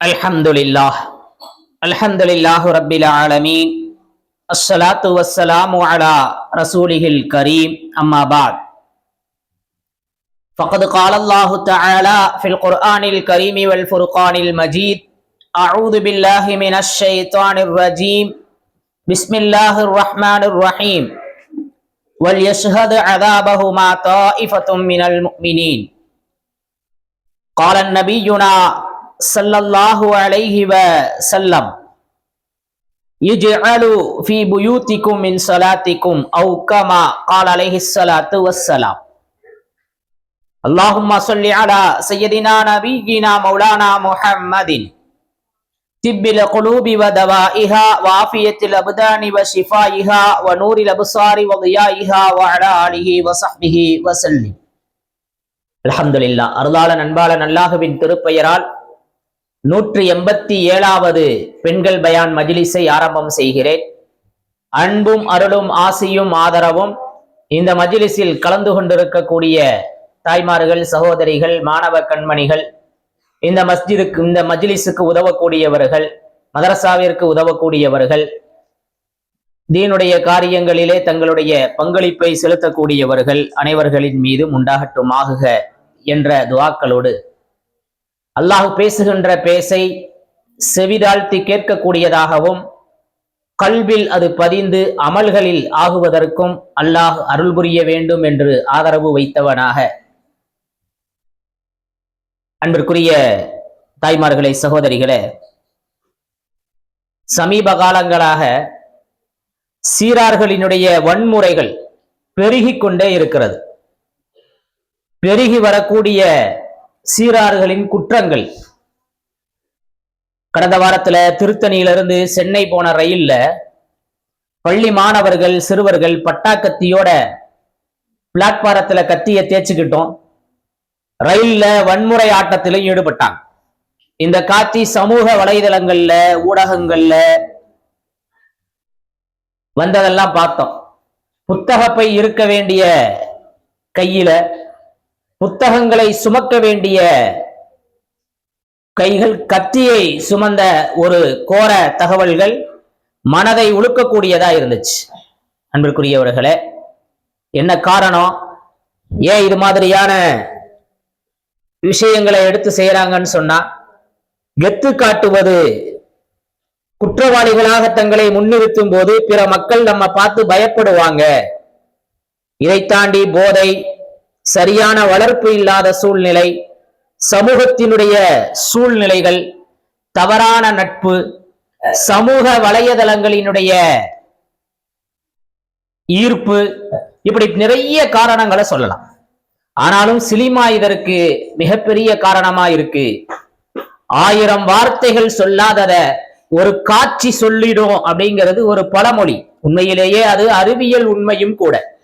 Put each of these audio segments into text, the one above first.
الحمد لله الحمد لله رب العالمين. الصلاة والسلام على رسوله الكريم. أما بعد. فقد قال الله تعالى في القرآن الكريم والفرقان المجيد أعوذ بالله من الشيطان الرجيم. بسم الله الرحمن الرحيم. وليشهد عذابهما طائفة من المؤمنين. قال النبينا صلى الله عليه وسلم يجعل في بيوتكم من صلاتكم أو كما قال عليه الصلاة والسلام اللهم صل على سيدنا نبينا مولانا محمد طب القلوب ودوائها وعافية الأبدان وشفائها ونور الأبصار وضيائها وعلى آله وصحبه وسلم அல்ஹம்துலில்லா அருளாளன் அன்பாளன் அல்லாஹுவின் திருப்பெயரால் நூற்றி எண்பத்தி ஏழாவது பெண்கள் பயான் மஜிலிஸை ஆரம்பம் செய்கிறேன். அன்பும் அருளும் ஆசையும் ஆதரவும் இந்த மஜ்லிஸில் கலந்து கொண்டிருக்கக்கூடிய தாய்மார்கள் சகோதரிகள் மாணவ கண்மணிகள் இந்த மஸ்ஜிதுக்கு இந்த மஜ்லிஸுக்கு உதவக்கூடியவர்கள் மதரசாவிற்கு உதவக்கூடியவர்கள் தீனுடைய காரியங்களிலே தங்களுடைய பங்களிப்பை செலுத்தக்கூடியவர்கள் அனைவர்களின் மீதும் உண்டாகட்டும் ஆகுக என்ற துவாக்களோடு அல்லாஹ் பேசுகின்ற பேசை செவிதாழ்த்தி கேட்கக்கூடியதாகவும் கல்வில் அது பதிந்து அமல்களில் ஆகுவதற்கும் அல்லாஹ் அருள் புரிய வேண்டும் என்று ஆதரவு வைத்தவனாக. அன்பிற்குரிய தாய்மார்களே சகோதரிகளே சமீப காலங்களாக சீரார்களினுடைய வன்முறைகள் பெருகிக் கொண்டே இருக்கிறது. பெருகி வரக்கூடிய சீரார்களின் குற்றங்கள். கடந்த வாரத்துல திருத்தணியிலிருந்து சென்னை போன ரயில்ல பள்ளி மாணவர்கள் சிறுவர்கள் பட்டா கத்தியோட பிளாட்பாரத்துல கத்திய தேய்ச்சிக்கிட்டோம். ரயில்ல வன்முறை ஆட்டத்திலும் ஈடுபட்டாங்க. இந்த காட்சி சமூக வலைதளங்கள்ல ஊடகங்கள்ல வந்ததெல்லாம் பார்த்தோம். புத்தகப்பை இருக்க வேண்டிய கையில புத்தகங்களை சுமக்க வேண்டிய கைகள் கத்தியை சுமந்த ஒரு கோர தகவல்கள் மனதை உழுக்கக்கூடியதா இருந்துச்சு. அன்பிற்குரியவர்களே என்ன காரணம்? ஏன் இது மாதிரியான விஷயங்களை எடுத்து செய்யறாங்கன்னு சொன்னா கெத்து காட்டுவது குற்றவாளிகளாக தங்களை முன்னிறுத்தும் போது பிற மக்கள் நம்ம பார்த்து பயப்படுவாங்க. இதை தாண்டி போதை சரியான வளர்ப்பு இல்லாத சூழ்நிலை சமூகத்தினுடைய சூழ்நிலைகள் தவறான நட்பு சமூக வலையதளங்களினுடைய ஈர்ப்பு இப்படி நிறைய காரணங்களை சொல்லலாம். ஆனாலும் சினிமா இதற்கு மிகப்பெரிய காரணமா இருக்கு. ஆயிரம் வார்த்தைகள் சொல்லாதத ஒரு காட்சி சொல்லிடும் அப்படிங்கிறது ஒரு பழமொழி. உண்மையிலேயே அது அறிவியல் உண்மையும் கூட.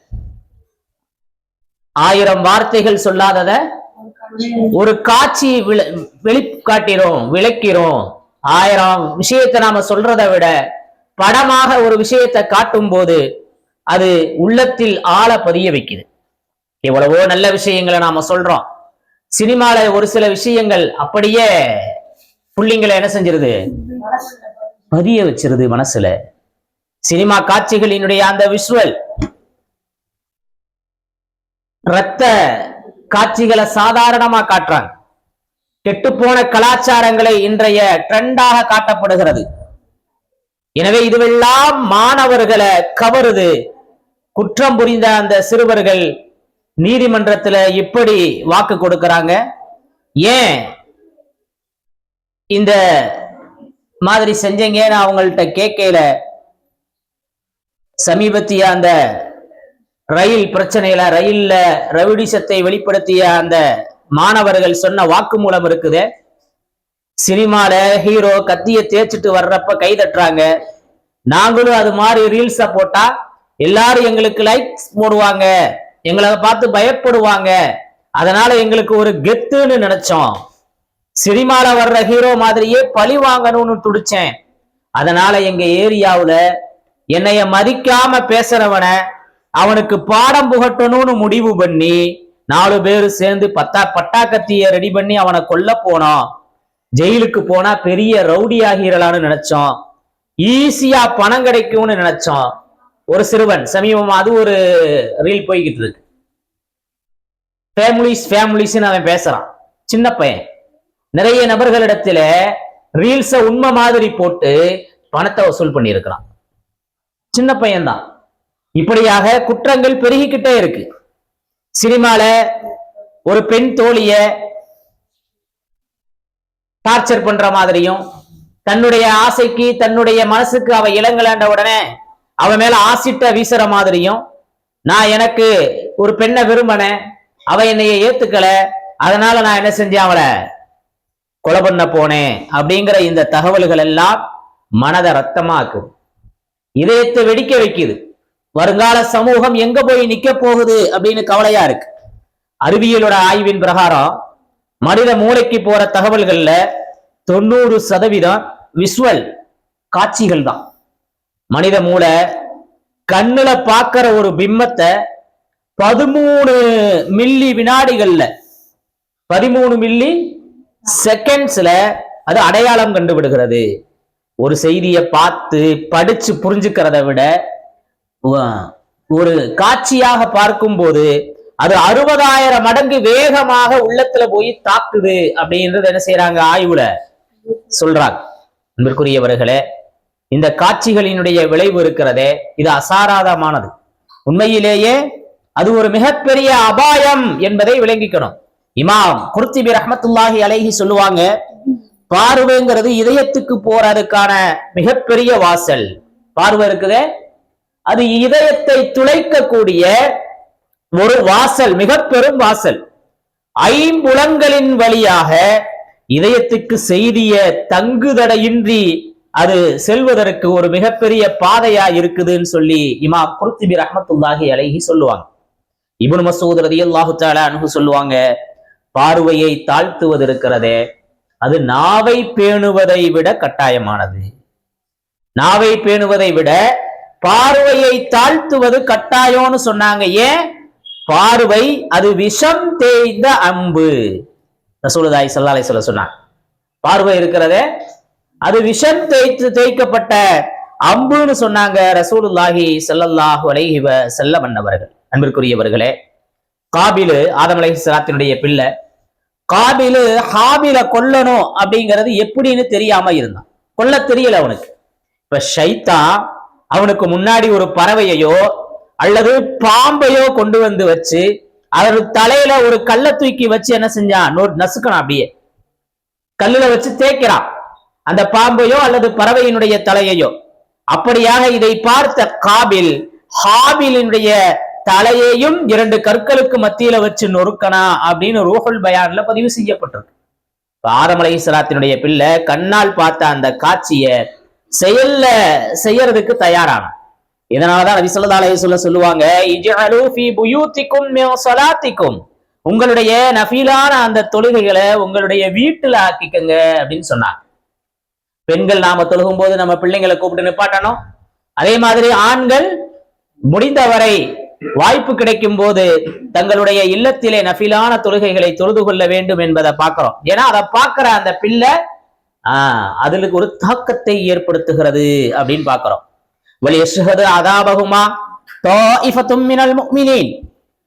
ஆயிரம் வார்த்தைகள் சொல்லாதத ஒரு காட்சி விள- வெளிக்காட்டிரும் விளக்கிறோம். ஆயிரம் விஷயத்தை நாம சொல்றதை விட படமாக ஒரு விஷயத்தை காட்டும் போது அது உள்ளத்தில் ஆழ பதிய வைக்குது. எவ்வளவோ நல்ல விஷயங்களை நாம சொல்றோம். சினிமால ஒரு சில விஷயங்கள் அப்படியே புள்ளிங்களை என்ன செஞ்சிருது? பதிய வச்சிருது மனசுல. சினிமா காட்சிகளினுடைய அந்த விஷுவல் ரத்த காட்சிகளை சாதாரணமா காட்டுறாங்க. கெட்டுப்போன கலாச்சாரங்களை இன்றைய ட்ரெண்டாக காட்டப்படுகிறது. எனவே இதுவெல்லாம் மாணவர்களை கவருது. குற்றம் புரிந்த அந்த சிறுவர்கள் நீதிமன்றத்துல இப்படி வாக்கு கொடுக்கறாங்க. ஏன் இந்த மாதிரி செஞ்சீங்கன்னு அவங்கள்ட்ட கேட்கல சமீபத்திய அந்த ரயில் பிரச்சனையில ரயில்ல ரவுடிசத்தை வெளிப்படுத்திய அந்த மாணவர்கள் சொன்ன வாக்குமூலம் இருக்குது. சினிமால ஹீரோ கத்திய தேய்ச்சிட்டு வர்றப்ப கை தட்டுறாங்க. நாங்களும் அது மாதிரி ரீல்ஸ போட்டா எல்லாரும் எங்களுக்கு லைக்ஸ் போடுவாங்க. எங்களை பார்த்து பயப்படுவாங்க. அதனால எங்களுக்கு ஒரு கெத்துன்னு நினைச்சோம். சினிமால வர்ற ஹீரோ மாதிரியே பழி வாங்கணும்னு துடிச்சேன். அதனால எங்க ஏரியாவுல என்னைய மதிக்காம பேசுறவனை அவனுக்கு பாடம் புகட்டணும்னு முடிவு பண்ணி நாலு பேர் சேர்ந்து பத்தா பட்டாக்கத்திய ரெடி பண்ணி அவனை கொல்ல போனோம் ஜெயிலுக்கு போனா பெரிய ரவுடி ஆகிறலான்னு நினைச்சோம் ஈஸியா பணம் கிடைக்கும்னு நினைச்சோம் ஒரு சிறுவன் சமீபமா அது ஒரு ரீல் போய்கிட்டு இருக்கு. ஃபேமிலிஸ் ஃபேமிலிஸ்னு அவன் பேசுறான். சின்ன பையன். நிறைய நபர்களிடத்துல ரீல்ஸை உண்மை மாதிரி போட்டு பணத்தை வசூல் பண்ணியிருக்கிறான். சின்ன பையன்தான். இப்படியாக குற்றங்கள் பெருகிக்கிட்டே இருக்கு. சினிமால ஒரு பெண் தோழிய டார்ச்சர் பண்ற மாதிரியும் தன்னுடைய ஆசைக்கு தன்னுடைய மனசுக்கு அவ இளங்கலாண்ட உடனே அவ மேல ஆசிட்ட வீசுற மாதிரியும் நான் எனக்கு ஒரு பெண்ணை விரும்பினேன் அவ என்னைய ஏத்துக்கல அதனால நான் என்ன செஞ்சேன் அவளை கொலை பண்ண போனேன் அப்படிங்கிற இந்த தகவல்கள் எல்லாம் மனதை ரத்தமாக்குது. இதயத்தை வெடிக்க வைக்குது. வருங்கால சமூகம் எங்க போய் நிக்க போகுது அப்படின்னு கவலையா இருக்கு. அறிவியலோட ஆய்வின் பிரகாரம் மனித மூளைக்கு போற தகவல்கள்ல தொண்ணூறு சதவீதம் விஷுவல் காட்சிகள் தான். மனித மூளை கண்ணுல பாக்குற ஒரு பிம்பத்தை பதிமூணு மில்லி வினாடிகள்ல பதிமூணு மில்லி செகண்ட்ஸ்ல அது அடையாளம் கண்டுபிடுகிறது ஒரு செய்தியை பார்த்து படிச்சு புரிஞ்சுக்கிறத விட ஒரு காட்சியாக பார்க்கும்போது அது அறுபதாயிரம் மடங்கு வேகமாக உள்ளத்துல போய் தாக்குது அப்படின்றது என்ன செய்யறாங்க ஆய்வுல சொல்றாங்க. அன்பிற்குரியவர்களே இந்த காட்சிகளினுடைய விளைவு இருக்கிறதே இது அசாராதமானது. உண்மையிலேயே அது ஒரு மிகப்பெரிய அபாயம் என்பதை விளங்கிக்கணும். இமாம் குர்த்திபி ரஹமத்துல்லாஹி அலைஹி சொல்லுவாங்க பார்வைங்கிறது இதயத்துக்கு போறதுக்கான மிகப்பெரிய வாசல். பார்வை இருக்குதே அது இதயத்தை துளைக்கக்கூடிய ஒரு வாசல் மிக பெரும் வாசல். ஐம்புலங்களின் வழியாக இதயத்துக்கு செய்திய தங்குதடையின்றி அது செல்வதற்கு ஒரு மிகப்பெரிய பாதையா இருக்குதுன்னு சொல்லி இமா குருத்திபி ரஹமத்துல்லாஹி அலைஹி சொல்லுவாங்க. இபுன் மசூத் ரலியல்லாஹு தஆலா அன்ஹு சொல்லுவாங்க பார்வையை தாழ்த்துவது இருக்கிறதே அது நாவை பேணுவதை விட கட்டாயமானது. நாவை பேணுவதை விட பார்வையை தாழ்த்துவது கட்டாயம்னு சொன்னாங்க. ஏன்? பார்வை அது விஷம் தேய்ந்த அம்பு. ரசூலுதாய் ஸல்லல்லாஹு சொல்ல சொன்னாங்க. பார்வை இருக்கிறதே அது விஷம் தேய்த்து தேய்க்கப்பட்ட அம்புன்னு சொன்னாங்க ரசூலுல்லாஹி ஸல்லல்லாஹு அலைஹி செல்ல மன்னவர்கள் அன்பிற்குரியவர்களே காபிலு ஆதம் அலைஹிஸ்ஸலாத்தினுடைய பிள்ளை காபிலு ஹாபில கொல்லணும் அப்படிங்கிறது எப்படின்னு தெரியாம இருந்தான். கொல்ல தெரியல அவனுக்கு. இப்ப ஷைத்தான் அவனுக்கு முன்னாடி ஒரு பறவையையோ அல்லது பாம்பையோ கொண்டு வந்து வச்சு அவர் தலையில ஒரு கல்லை தூக்கி வச்சு என்ன செஞ்சான்? நோ நசுக்கணும் அப்படியே. கல்லுல வச்சு தேய்க்கிறான். அந்த பாம்பையோ அல்லது பறவையினுடைய தலையையோ. அப்படியாக இதை பார்த்த காபில் ஹாபிலினுடைய தலையையும் இரண்டு கற்களுக்கு மத்தியில வச்சு நொறுக்கனா அப்படின்னு ரூஹல் பயான்ல பதிவு செய்யப்பட்டிருக்கு. ஆரமலை சலாத்தினுடைய பிள்ளை கண்ணால் பார்த்த அந்த காட்சிய செயல்ல செய்யறதுக்கு தயாரான. இதனாலதான் நபி ஸல்லல்லாஹு சொல்லுவாங்க உங்களுடைய நஃபீலான அந்த தொழுகைகளை உங்களுடைய வீட்டுல ஆக்கிக்கங்க அப்படின்னு சொன்னாங்க. பெண்கள் நாம தொழுகும் போது நம்ம பிள்ளைங்களை கூப்பிட்டு நிப்பாட்டணும். அதே மாதிரி ஆண்கள் முடிந்தவரை வாய்ப்பு கிடைக்கும் போது தங்களுடைய இல்லத்திலே நஃபிலான தொழுகைகளை தொழுது கொள்ள வேண்டும் என்பதை பார்க்கிறோம். ஏன்னா அதை பார்க்கிற அந்த பிள்ளை ஆஹ் அதுக்கு ஒரு தாக்கத்தை ஏற்படுத்துகிறது அப்படின்னு பாக்குறோம் வலி வலியசுகது அதாபகுமா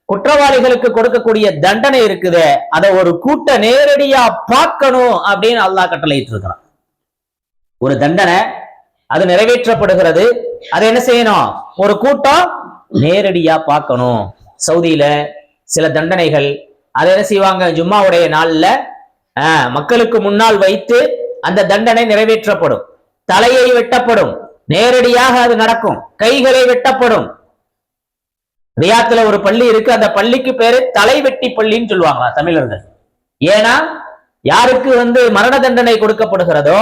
குற்றவாளிகளுக்கு கொடுக்கக்கூடிய தண்டனை இருக்குதே. அதை ஒரு கூட்ட நேரடியா பார்க்கணும் அப்படின்னு அல்லாஹ் கட்டளையிட்டு இருக்கிறான் ஒரு தண்டனை அது நிறைவேற்றப்படுகிறது. அதை என்ன செய்யணும்? ஒரு கூட்டம் நேரடியா பார்க்கணும். சவுதியில சில தண்டனைகள் அதை என்ன செய்வாங்க? ஜும்மாவுடைய நாள்ல ஆஹ், மக்களுக்கு முன்னால் வைத்து அந்த தண்டனை நிறைவேற்றப்படும். தலையை வெட்டப்படும். நேரடியாக அது நடக்கும். கைகளை வெட்டப்படும். ரியாத்துல ஒரு பள்ளி இருக்கு. அந்த பள்ளிக்கு பேரு தலைவெட்டி பள்ளின்னு சொல்லுவாங்க தமிழர்கள்? ஏன்னா யாருக்கு வந்து மரண தண்டனை கொடுக்கப்படுகிறதோ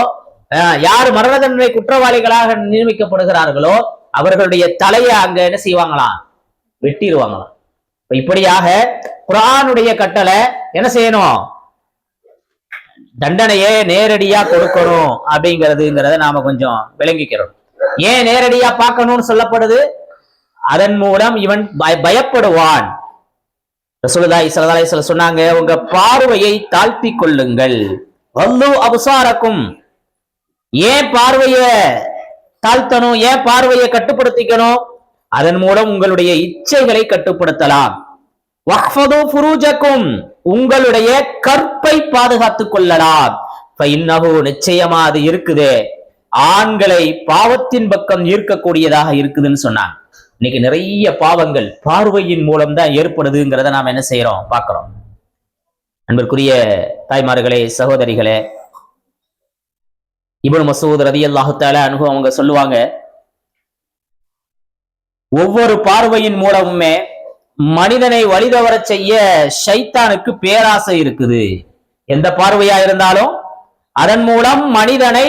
அஹ், யார் மரண தண்டனை குற்றவாளிகளாக நியமிக்கப்படுகிறார்களோ அவர்களுடைய தலையை அங்க என்ன செய்வாங்களாம்? வெட்டிடுவாங்களாம். இப்படியாக குரானுடைய கட்டளை என்ன செய்யணும்? தண்டனையை நேரடியா கொடுக்கணும் அப்படிங்கிறதுங்கிறத நாம கொஞ்சம் விளங்கிக்கிறோம். ஏன் நேரடியா பார்க்கணும்னு சொல்லப்படுது? அதன் மூலம் இவன் பய- பயப்படுவான். ரசூலுல்லாஹி ஸல்லல்லாஹு சொல்ல சொன்னாங்க உங்க பார்வையை தாழ்த்தி கொள்ளுங்கள். வல்லு அபுசாரக்கும். ஏன் பார்வைய தாழ்த்தணும்? ஏன் பார்வையை கட்டுப்படுத்திக்கணும்? அதன் மூலம் உங்களுடைய இச்சைகளை கட்டுப்படுத்தலாம். உங்களுடைய கற்பை பாதுகாத்துக் கொள்ளலாம். நிச்சயமா அது இருக்குது. ஆண்களை பாவத்தின் பக்கம் ஈர்க்கக்கூடியதாக இருக்குதுன்னு சொன்னாங்க. இன்னைக்கு நிறைய பாவங்கள் பார்வையின் மூலம் தான் ஏற்படுதுங்கிறத நாம் என்ன செய்யறோம் பார்க்கிறோம். அன்பிற்குரிய தாய்மார்களே சகோதரிகளே இப்னு மசூத் ரதி அல்லாஹால அனுபவம் அவங்க சொல்லுவாங்க ஒவ்வொரு பார்வையின் மூலமுமே மனிதனை வழிதவர செய்ய ஷைத்தானுக்கு பேராசை இருக்குது. எந்த பார்வையா இருந்தாலும் அதன் மூலம் மனிதனை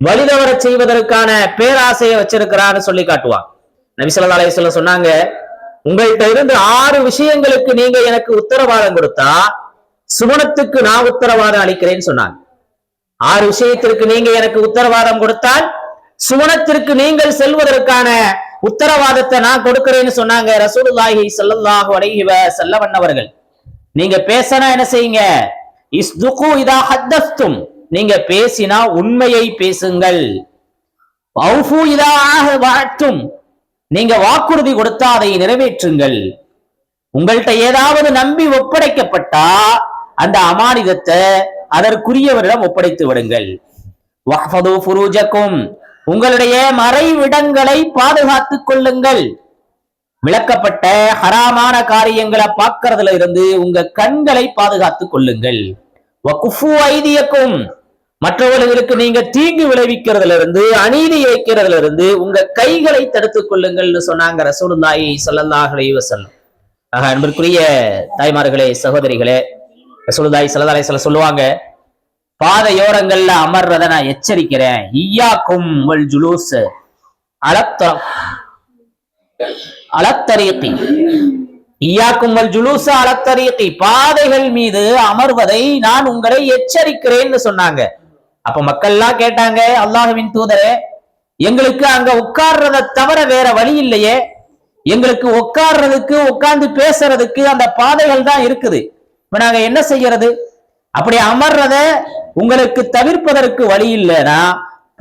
வழிதவர செய்வதற்கான பேராசையை வச்சிருக்கிறான்னு சொல்லி காட்டுவான். நபிசல்லா ஸல்லல்லாஹு சொன்னாங்க உங்கள்கிட்ட இருந்து ஆறு விஷயங்களுக்கு நீங்க எனக்கு உத்தரவாதம் கொடுத்தா சுமணத்துக்கு நான் உத்தரவாதம் அளிக்கிறேன்னு சொன்னாங்க. ஆறு விஷயத்திற்கு நீங்க எனக்கு உத்தரவாதம் கொடுத்தால் சுமணத்திற்கு நீங்கள் செல்வதற்கான உத்தரவாதத்தை நான் கொடுக்கிறேன்னு சொன்னாங்க ரசூலுல்லாஹி ஸல்லல்லாஹு அலைஹி வஸல்லம் அவர்கள். நீங்க பேசினா என்ன செய்யுங்க? இஸ்துகு இதா ஹத்தஸ்தும் நீங்க பேசினா உண்மையை பேசுங்கள். அவுஃபு இதா வாழ்த்தும் நீங்க வாக்குறுதி கொடுத்தா அதை நிறைவேற்றுங்கள். உங்கள்கிட்ட ஏதாவது நம்பி ஒப்படைக்கப்பட்டா அந்த அமானிதத்தை அதற்குரியவரிடம் ஒப்படைத்து விடுங்கள். வஹ்ஃபது ஃபுரூஜக்கும். உங்களுடைய மறைவிடங்களை பாதுகாத்துக் கொள்ளுங்கள். விளக்கப்பட்ட ஹராமான காரியங்களை பார்க்கறதுல இருந்து உங்க கண்களை பாதுகாத்துக் கொள்ளுங்கள். ஐதியக்கும் மற்றவர்களுக்கு நீங்க தீங்கு விளைவிக்கிறதுல இருந்து அநீதி இழைக்கிறதுல இருந்து உங்க கைகளை தடுத்துக் கொள்ளுங்கள்னு சொன்னாங்க ரசூலுல்லாஹி ஸல்லல்லாஹு அலைஹி வஸல்லம். அன்பிற்குரிய தாய்மார்களே சகோதரிகளே ரசூலுல்லாஹி ஸல்லல்லாஹு அலைஹி சொல்லுவாங்க பாதையோரங்கள்ல அமர்றத நான் எச்சரிக்கிறேன். ஈயாக்கும் உங்கள் ஜுலூஸ். அலத்த அலத்தரீகி. ஈயாக்கும் வல் ஜுலூஸ் பாதைகள் மீது அமர்வதை நான் உங்களை எச்சரிக்கிறேன்னு சொன்னாங்க. அப்ப மக்கள்லாம் கேட்டாங்க அல்லாஹுவின் தூதரே எங்களுக்கு அங்க உட்கார்றதை தவிர வேற வழி இல்லையே. எங்களுக்கு உட்கார்றதுக்கு உட்கார்ந்து பேசுறதுக்கு அந்த பாதைகள் தான் இருக்குது. இப்ப நாங்க என்ன செய்யறது? அப்படி அமர்றத உங்களுக்கு தவிர்ப்பதற்கு வழி இல்லைன்னா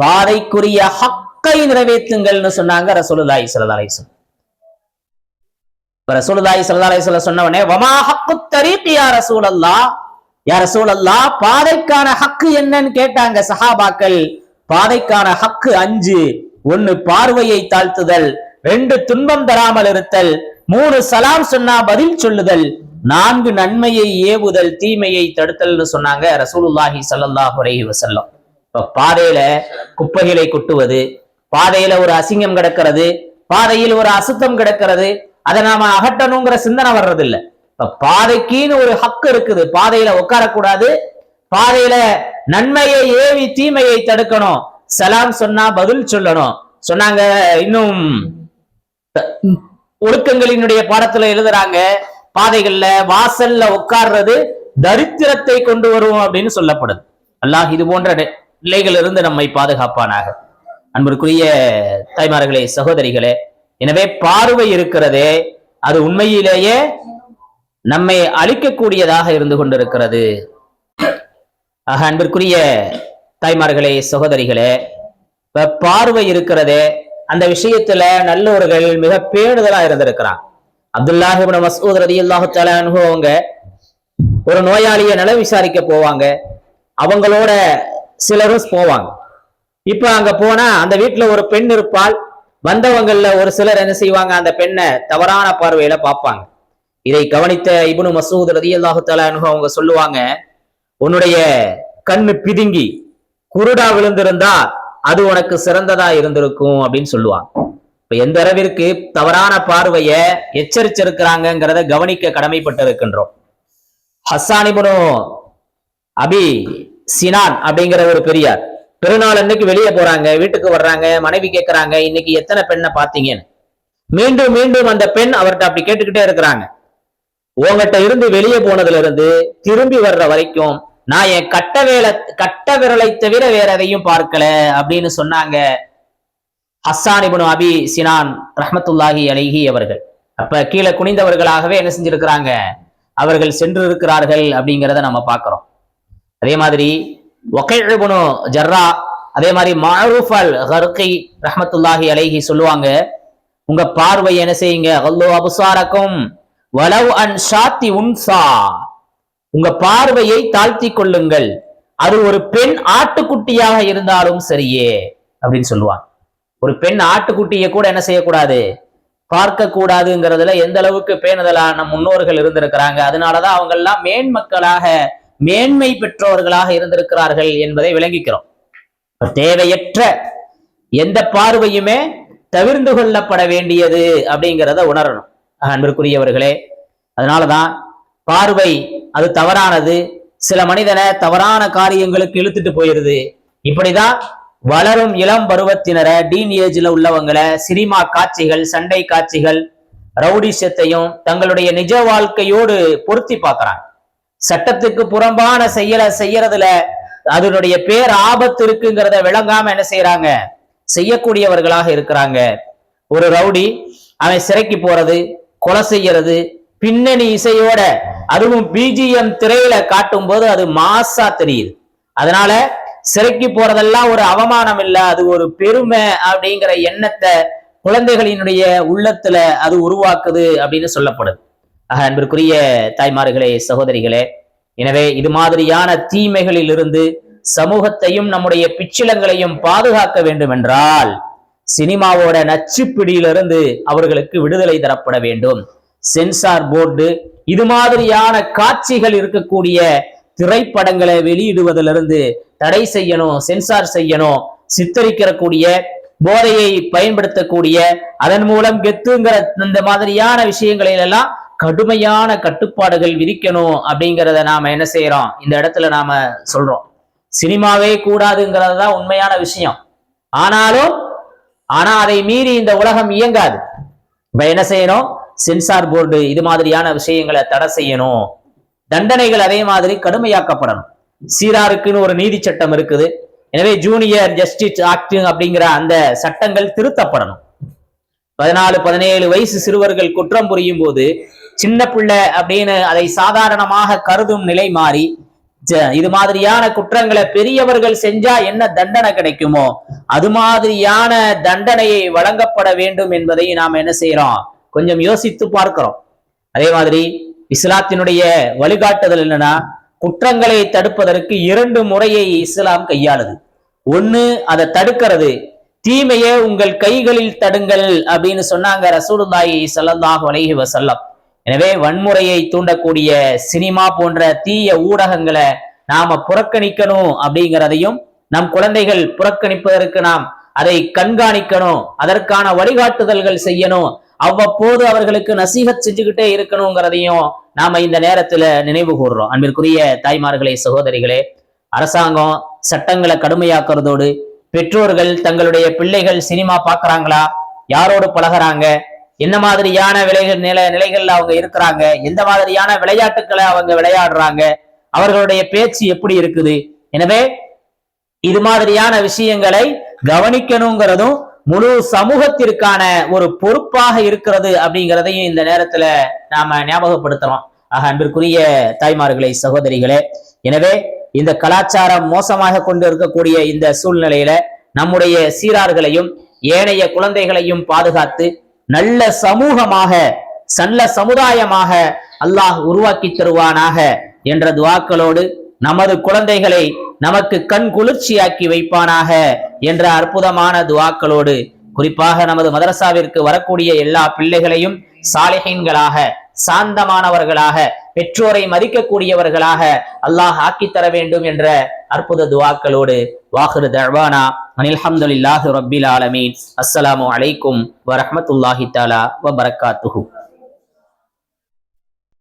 பாதைக்குரிய ஹக்கை நிறைவேற்றுங்கள்னு சொன்னாங்க ரசூலுல்லாஹி சலதாலேசன் அலைஹி சலதாலேசல சொன்னவனே வமா ஹக்கு தரீக் யா ரசூலல்லாஹ்? யா ரசூலல்லா பாதைக்கான ஹக்கு என்னன்னு கேட்டாங்க சஹாபாக்கள். பாதைக்கான ஹக்கு அஞ்சு. ஒன்னு பார்வையை தாழ்த்துதல் ரெண்டு துன்பம் தராமல் இருத்தல் மூணு சலாம் சொன்னா பதில் சொல்லுதல். நான்கு நன்மையை ஏவுதல் தீமையை தடுத்தல்னு சொன்னாங்க ரசூலுல்லாஹி ஸல்லல்லாஹு அலைஹி செல்லும் இப்ப பாதையில குப்பைகளை கொட்டுவது பாதையில ஒரு அசிங்கம் கிடக்கிறது பாதையில் ஒரு அசுத்தம் கிடக்கிறது அதை நாம அகட்டணுங்கிற சிந்தனை வர்றது இல்ல இப்ப பாதைக்குன்னு ஒரு ஹக்கு இருக்குது. பாதையில உட்காரக்கூடாது. பாதையில நன்மையை ஏவி தீமையை தடுக்கணும். சலாம் சொன்னா பதில் சொல்லணும். சொன்னாங்க இன்னும் ஒழுக்கங்களினுடைய பாடத்துல எழுதுறாங்க பாதைகள்ல வாசல்ல உட்கார்றது தரித்திரத்தை கொண்டு வரும் அப்படின்னு சொல்லப்படுது. அல்லாஹ் இது போன்ற நி- நம்மை பாதுகாப்பானாக. அன்பிற்குரிய தாய்மார்களே சகோதரிகளே எனவே பார்வை இருக்கிறதே அது உண்மையிலேயே நம்மை அழிக்கக்கூடியதாக இருந்து கொண்டிருக்கிறது. ஆக அன்பிற்குரிய தாய்மார்களே சகோதரிகளே இப்ப பார்வை இருக்கிறதே அந்த விஷயத்துல நல்லவர்கள் மிக பேணுதலா இருந்திருக்கிறான். அப்துல்லாஹ் மசூத் ரதி அல்லாஹு தஆலா அவங்க ஒரு நோயாளியை நல விசாரிக்க போவாங்க. அவங்களோட சிலரும் போவாங்க. இப்ப அங்க போனா அந்த வீட்டுல ஒரு பெண் இருப்பால் வந்தவங்கள்ல ஒரு சிலர் என்ன செய்வாங்க? அந்த பெண்ணை தவறான பார்வையில பார்ப்பாங்க. இதை கவனித்த இபுனு மசூத் ரதி அல்லாஹு அன்ஹு அவங்க சொல்லுவாங்க உன்னுடைய கண்ணு பிதுங்கி குருடா விழுந்திருந்தா அது உனக்கு சிறந்ததா இருந்திருக்கும் அப்படின்னு சொல்லுவாங்க. இப்ப எந்த அளவிற்கு தவறான பார்வைய எச்சரிச்சிருக்கிறாங்கிறத கவனிக்க கடமைப்பட்டிருக்கின்றோம். ஹஸ்ஸானிபுனு அபி சினான் அப்படிங்கிற ஒரு பெரியார் பெருநாள் அன்னைக்கு வெளியே போறாங்க வீட்டுக்கு வர்றாங்க மனைவி கேட்கறாங்க இன்னைக்கு எத்தனை பெண்ணை பார்த்தீங்கன்னு. மீண்டும் மீண்டும் அந்த பெண் அவர்கிட்ட அப்படி கேட்டுக்கிட்டே இருக்கிறாங்க. உங்ககிட்ட இருந்து வெளியே போனதுல இருந்து திரும்பி வர்ற வரைக்கும் நான் என் கட்ட வேலை கட்ட விரலை தவிர வேற எதையும் பார்க்கல அப்படின்னு சொன்னாங்க. ஹஸ்ஸான் இப்னு அபி சினான் ரஹமத்துல்லாஹி அலிஹி அவர்கள். அப்ப கீழே குனிந்தவர்களாகவே என்ன செஞ்சிருக்கிறாங்க? அவர்கள் சென்று இருக்கிறார்கள் அப்படிங்கிறத நம்ம பார்க்கிறோம். அதே மாதிரி ஒகைபுனு ஜர்ரா அதே மாதிரி மாரூஃப் அல் ஹர்கி ரஹமத்துல்லாஹி அலைஹி சொல்லுவாங்க உங்க பார்வை என்ன செய்யுங்க? அல்லோ அபுசாரக்கும் வலவ் அன் ஷாத்தி உன்சா. உங்க பார்வையை தாழ்த்தி கொள்ளுங்கள். அது ஒரு பெண் ஆட்டுக்குட்டியாக இருந்தாலும் சரியே அப்படின்னு சொல்லுவாங்க. ஒரு பெண் ஆட்டுக்குட்டியை கூட என்ன செய்யக்கூடாது? பார்க்க கூடாதுங்கிறதுல எந்த அளவுக்கு பேணுதலா நம் முன்னோர்கள் இருந்திருக்கிறாங்க. அதனாலதான் அவங்க எல்லாம் மேன்மக்களாக மேன்மை பெற்றோர்களாக இருந்திருக்கிறார்கள் என்பதை விளங்கிக்கிறோம். தேவையற்ற எந்த பார்வையுமே தவிர்ந்து கொள்ளப்பட வேண்டியது அப்படிங்கிறத உணரணும். அன்பிற்குரியவர்களே அதனாலதான் பார்வை அது தவறானது. சில மனிதனை தவறான காரியங்களுக்கு இழுத்துட்டு போயிருது. இப்படிதான் வளரும் இளம் பருவத்தினரை டீன் ஏஜ்ல உள்ளவங்களை சினிமா காட்சிகள் சண்டை காட்சிகள் ரவுடிசத்தையும் தங்களுடைய நிஜ வாழ்க்கையோடு பொருத்தி பார்க்கறாங்க. சட்டத்துக்கு புறம்பான செயலை செய்யறதுல அதனுடைய பேர் ஆபத்து இருக்குங்கிறத விளங்காம என்ன செய்யறாங்க? செய்யக்கூடியவர்களாக இருக்கிறாங்க. ஒரு ரவுடி அவன் சிறைக்கு போறது கொலை செய்யறது பின்னணி இசையோட அதுவும் பிஜிஎம் திரையில காட்டும் போது அது மாசா தெரியுது. அதனால சிறைக்கு போறதெல்லாம் ஒரு அவமானம் இல்ல அது ஒரு பெருமை அப்படிங்கிற எண்ணத்தை குழந்தைகளினுடைய உள்ளத்துல அது உருவாக்குது அப்படின்னு சொல்லப்படுது. ஆக அன்பிற்குரிய தாய்மார்களே சகோதரிகளே எனவே இது மாதிரியான தீமைகளில் இருந்து சமூகத்தையும் நம்முடைய பிச்சிலங்களையும் பாதுகாக்க வேண்டும் என்றால் சினிமாவோட நச்சுப்பிடியிலிருந்து அவர்களுக்கு விடுதலை தரப்பட வேண்டும். சென்சார் போர்டு இது மாதிரியான காட்சிகள் இருக்கக்கூடிய திரைப்படங்களை வெளியிடுவதிலிருந்து தடை செய்யணும் சென்சார் செய்யணும் சித்தரிக்கிறக்கூடிய போதையை பயன்படுத்தக்கூடிய அதன் மூலம் கெத்துங்கிற இந்த மாதிரியான விஷயங்களிலெல்லாம் கடுமையான கட்டுப்பாடுகள் விதிக்கணும் அப்படிங்கிறத நாம என்ன செய்யறோம் இந்த இடத்துல நாம சொல்றோம். சினிமாவே கூடாதுங்கிறது தான் உண்மையான விஷயம். ஆனாலும் ஆனா அதை மீறி இந்த உலகம் இயங்காது. இப்ப என்ன செய்யணும்? சென்சார் போர்டு இது மாதிரியான விஷயங்களை தடை செய்யணும். தண்டனைகள் அதே மாதிரி கடுமையாக்கப்படணும். சீராருக்குன்னு ஒரு நீதி சட்டம் இருக்குது. எனவே ஜூனியர் ஜஸ்டிஸ் ஆக்ட் அப்படிங்கிற அந்த சட்டங்கள் திருத்தப்படணும். பதினாலு பதினேழு வயசு சிறுவர்கள் குற்றம் புரியும் போது சின்ன பிள்ளை அப்படின்னு அதை சாதாரணமாக கருதும் நிலை மாறி இது மாதிரியான குற்றங்களை பெரியவர்கள் செஞ்சா என்ன தண்டனை கிடைக்குமோ அது மாதிரியான தண்டனையை வழங்கப்பட வேண்டும் என்பதை நாம் என்ன செய்யறோம்? கொஞ்சம் யோசித்து பார்க்கிறோம். அதே மாதிரி இஸ்லாத்தினுடைய வழிகாட்டுதல் என்னன்னா குற்றங்களை தடுப்பதற்கு இரண்டு முறையை இஸ்லாம் கையாளுது. ஒண்ணு அதை தடுக்கிறது. தீமையை உங்கள் கைகளில் தடுங்கள் அப்படின்னு சொன்னாங்க ரசூலுல்லாஹி ஸல்லல்லாஹு அலைஹி வஸல்லம். எனவே வன்முறையை தூண்டக்கூடிய சினிமா போன்ற தீய ஊடகங்களை நாம புறக்கணிக்கணும் அப்படிங்கிறதையும் நம் குழந்தைகள் புறக்கணிப்பதற்கு நாம் அதை கண்காணிக்கணும் அதற்கான வழிகாட்டுதல்கள் செய்யணும் அவ்வப்போது அவர்களுக்கு நசீகத் செஞ்சுக்கிட்டே இருக்கணுங்கிறதையும் நாம இந்த நேரத்துல நினைவு கூறுறோம் அன்பிற்குரிய தாய்மார்களே சகோதரிகளே அரசாங்கம் சட்டங்களை கடுமையாக்குறதோடு பெற்றோர்கள் தங்களுடைய பிள்ளைகள் சினிமா பாக்குறாங்களா? யாரோடு பழகுறாங்க? என்ன மாதிரியான விலைகள் நில நிலைகள்ல அவங்க இருக்கிறாங்க? எந்த மாதிரியான விளையாட்டுக்களை அவங்க விளையாடுறாங்க? அவர்களுடைய பேச்சு எப்படி இருக்குது? எனவே இது மாதிரியான விஷயங்களை கவனிக்கணுங்கிறதும் முழு சமூகத்திற்கான ஒரு பொறுப்பாக இருக்கிறது அப்படிங்கிறதையும் இந்த நேரத்துல நாம ஞாபகப்படுத்தலாம். ஆக அன்பிற்குரிய தாய்மார்களே சகோதரிகளே எனவே இந்த கலாச்சாரம் மோசமாக கொண்டு இருக்கக்கூடிய இந்த சூழ்நிலையில நம்முடைய சீரார்களையும் ஏனைய குழந்தைகளையும் பாதுகாத்து நல்ல சமூகமாக நல்ல சமுதாயமாக அல்லாஹ் உருவாக்கி தருவானாக என்ற துவாக்களோடு நமது குழந்தைகளை நமக்கு கண் குளிர்ச்சியாக்கி வைப்பானாக என்ற அற்புதமான துவாக்களோடு. குறிப்பாக நமது மதரசாவிற்கு வரக்கூடிய எல்லா பிள்ளைகளையும் சாலிஹீன்களாக சாந்தமானவர்களாக பெற்றோரை மதிக்கக்கூடியவர்களாக அல்லாஹ் ஆக்கித் தர வேண்டும் என்ற அற்புத துவாக்களோடு. வாஹிரு தழ்வானா அனில் ஹம்துலில்லாஹி ரப்பில் ஆலமீன். அஸ்ஸலாமு அலைக்கும் வரஹ்மத்துல்லாஹி தாலா வபரகாத்துஹூ.